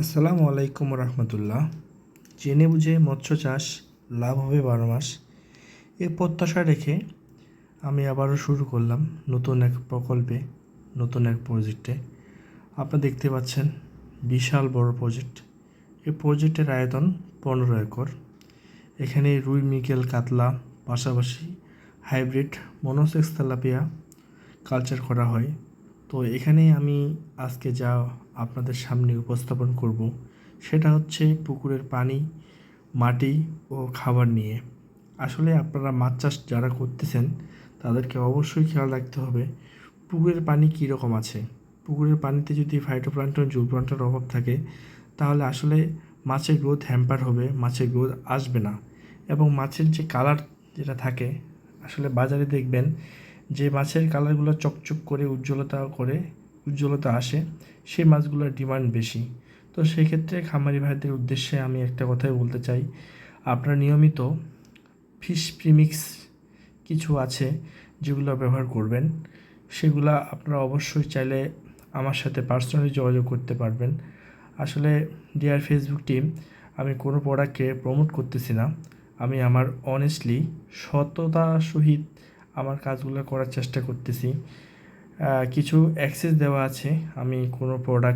আসসালামু আলাইকুম রহমতুল্লাহ। জেনে বুঝে মৎস্য চাষ লাভ হবে বারো মাস। এ প্রত্যাশা রেখে আমি আবারও শুরু করলাম নতুন এক প্রকল্পে, নতুন এক প্রজেক্টে আপনারা দেখতে পাচ্ছেন বিশাল বড় প্রজেক্ট এই প্রজেক্টের আয়তন পনেরো একর। এখানে রুই মিকেল কাতলা, পাশাপাশি হাইব্রিড মনোসেক্স তেলাপিয়া কালচার করা হয়। তো এখানে আমি আজকে যা আপনাদের সামনে উপস্থাপন করব, সেটা হচ্ছে পুকুরের পানি, মাটি ও খাবার নিয়ে। আসলে আপনারা মাছ চাষ যারা করতেছেন, তাদেরকে অবশ্যই খেয়াল রাখতে হবে, পুকুরের পানি কী রকম আছে। পুকুরের পানিতে যদি ফাইটোপ্লান্টন জুলপ্লান্টন অভাব থাকে, তাহলে আসলে মাছের গ্রোথ হ্যাম্পার হবে, মাছের গ্রোথ আসবে না। এবং মাছের যে কালার যেটা থাকে, আসলে বাজারে দেখবেন যে মাছের কালারগুলো চকচক করে, উজ্জ্বলতা করে, উজ্জ্বলতা আসে, সেই মাছগুলোর ডিমান্ড বেশি। তো সেই ক্ষেত্রে খামারি ভাইদের উদ্দেশ্যে আমি একটা কথাই বলতে চাই। আপনারা নিয়মিত ফিশ প্রিমিক্স কিছু আছে যেগুলো ব্যবহার করবেন। সেগুলা আপনারা অবশ্যই চাইলে আমার সাথে পার্সোনালি যোগাযোগ করতে পারবেন। আসলে ডিয়ার ফেসবুক টিম আমি কোনো প্রোডাক্টকে প্রমোট করতেছি না। আমি আমার অনেস্টলি সততা সহিত আমার কাজগুলো করার চেষ্টা করতেছি। কিছু অ্যাক্সেস দেওয়া আছে। আমি কোনো প্রোডাক্ট